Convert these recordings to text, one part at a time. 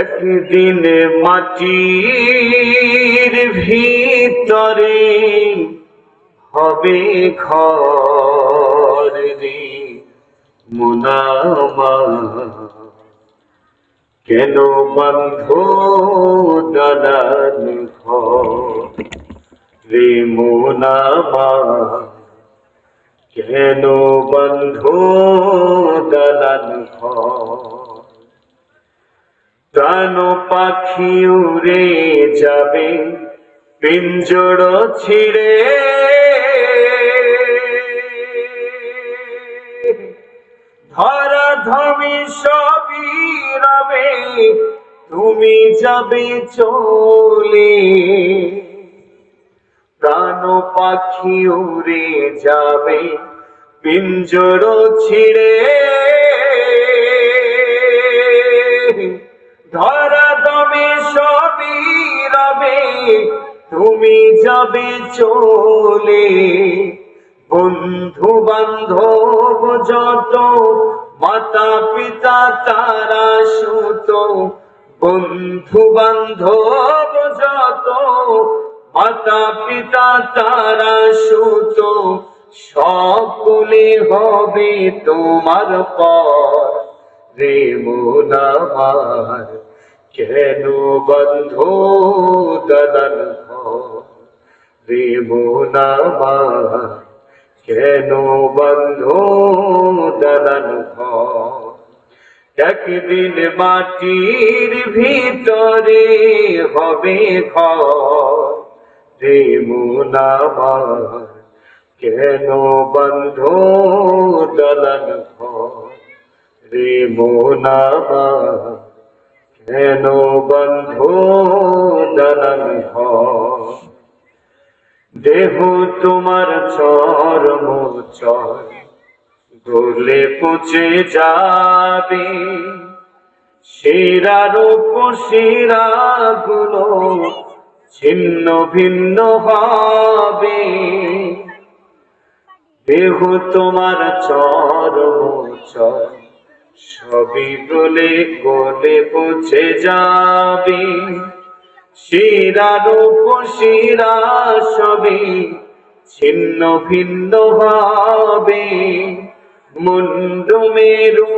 একদিন মাটির ভিতরে হবে ঘর রে মুনামা। কেন বন্ধ দালান ঘর রে মুনামা? কেন বন্ধ দালান ঘর? প্রাণ পাখি উড়ে যাবে, পিঞ্জর ছিড়ে। ধরা ধমি সবই রবে, তুমি যাবে চলে। প্রাণ পাখি উড়ে যাবে, পিঞ্জর ছিড়ে। ধরা দমে সবই রবে, তুমি যাবে চলে। বন্ধু বান্ধব যত মাতা পিতা তারা সুত। বন্ধু বান্ধব যত মাতা পিতা তারা সুত। সকলে হবে তোমার পর রে মন আমার কেন বন্ধ দলন রে মন আমার কেন বন্ধ দলন একদিন মাটির ভিতরে হবে ঘর। রে কেন বন্ধ দলন ঘর রে মোনামা কেন বন্ধ দলন দেহ তোমার চরম চর গলে পচে যাবে। শিরার শিরা গুলো ছিন্ন ভিন্ন হবে। দেহ তোমার চরম চর সবই গলে গলে পচে যাবে। শিরার শিরা সবই ছিন্ন ভিন্ন হবে। মুন্ড মেরু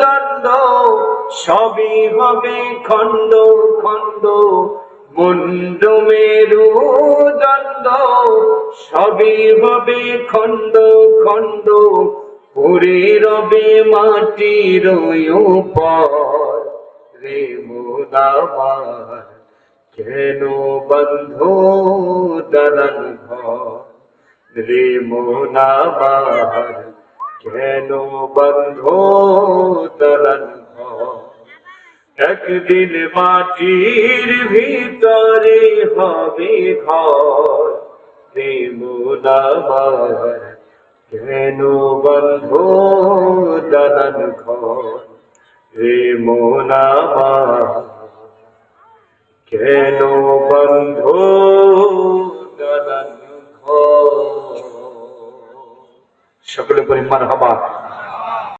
দণ্ড সবই হবে খণ্ড খণ্ড। মুন্ড মেরু দণ্ড সবই হবে খণ্ড খণ্ড। পরে রবে মাটির পর রে মোদামার কেন বন্ধ দলন ঘর? রে মোনামার কেন বন্ধ দলন একদিন মাটির ভিতরে হবে ঘর, রে মোনামার কেন বন্ধ দলন ঘর? রে মোনামা কেন বন্ধ দলন ঘর? সকলে পরিমাণ হবা